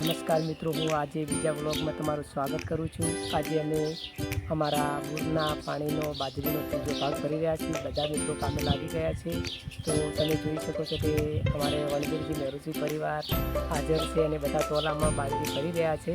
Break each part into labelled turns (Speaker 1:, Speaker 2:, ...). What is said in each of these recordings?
Speaker 1: નમસ્કાર મિત્રો, હું આજે બીજા વ્લોગમાં તમારું સ્વાગત કરું છું. આજે અમે અમારા બોરના પાણીનો, બાજરીનો ત્રીજો ભાગ ભરી રહ્યા છીએ. બધા મિત્રો કામે લાગી ગયા છે. તો તમે જોઈ શકો છો કે અમારે વણગીરજી નહેરુજી પરિવાર હાજર છે અને બધા ટોલામાં બાજરી ભરી રહ્યા છે.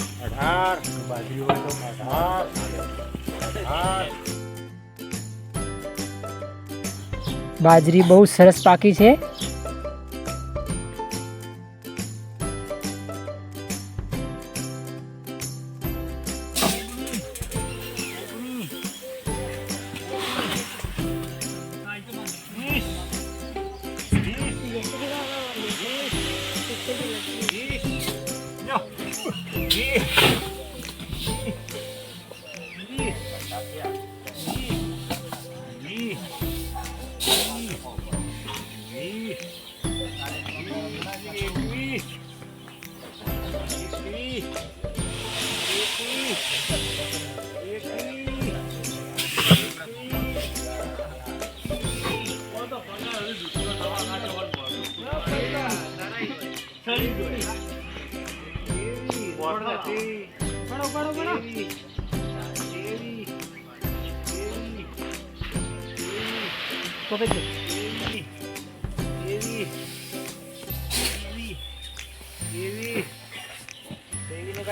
Speaker 2: અઢાર બાજરી હોય તો અઢાર
Speaker 1: બાજરી બહુ સરસ પાકી છે. き。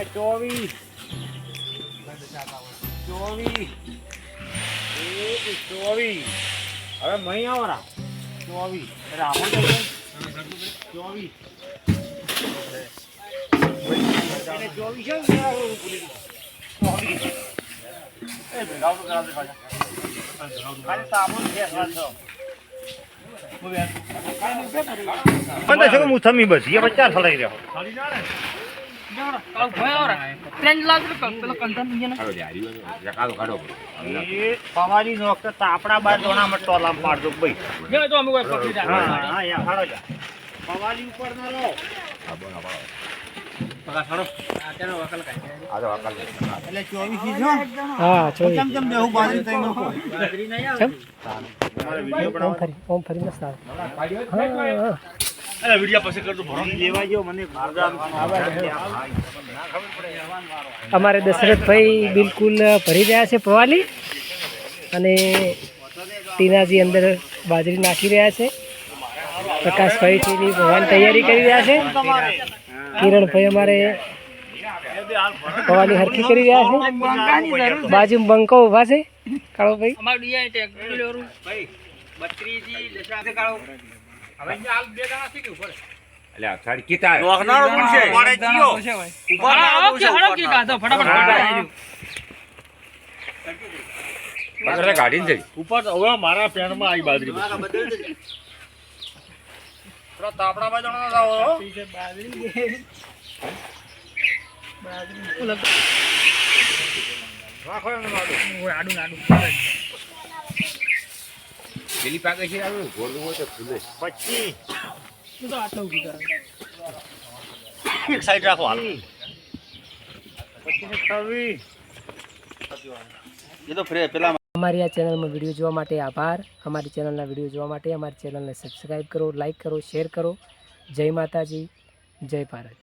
Speaker 2: ચોવીસ ચોવીસ ચોવીસ હવે મહી આવો રા ચોવીસ રામણ ચોવીસ
Speaker 3: પંદર છે હું થમી બસ. એ બચ્ચા ફલાઈ રહ્યો. તાપડા બાર દોણા માં ટોલા પાડજો ભાઈ. હા હા હાડો ઉપર ના રહો.
Speaker 1: અમારે દશરથભાઈ બિલકુલ ભરી રહ્યા છે પવાલી અને ટીનાજી અંદર બાજરી નાખી રહ્યા છે. પ્રકાશભાઈ છે ભવાની તૈયારી કરી રહ્યા છે. કિરણભાઈ અમારે પવાની હરખી કરી રહ્યા છે. બાજુ બંકો ઊભા છે.
Speaker 3: કાળો ભાઈ. ઉપર મારા પેનમાં આવી બાજરી થોડા તાપડા બાજુ ના આવો રાખો એમને બાજુ.
Speaker 4: પેલી પાકે છે આવું ગોળું હોય તો ફૂલે
Speaker 3: પચીસ એક સાઈડ રાખો હાલ. પચીસ છવ્વીસ
Speaker 1: અમારી આ ચેનલમાં વીડિયો જોવા માટે આભાર. અમારી ચેનલના વીડિયો જોવા માટે અમારી ચેનલને સબસ્ક્રાઈબ કરો લાઈક કરો શેર કરો. જય માતાજી, જય ભારત.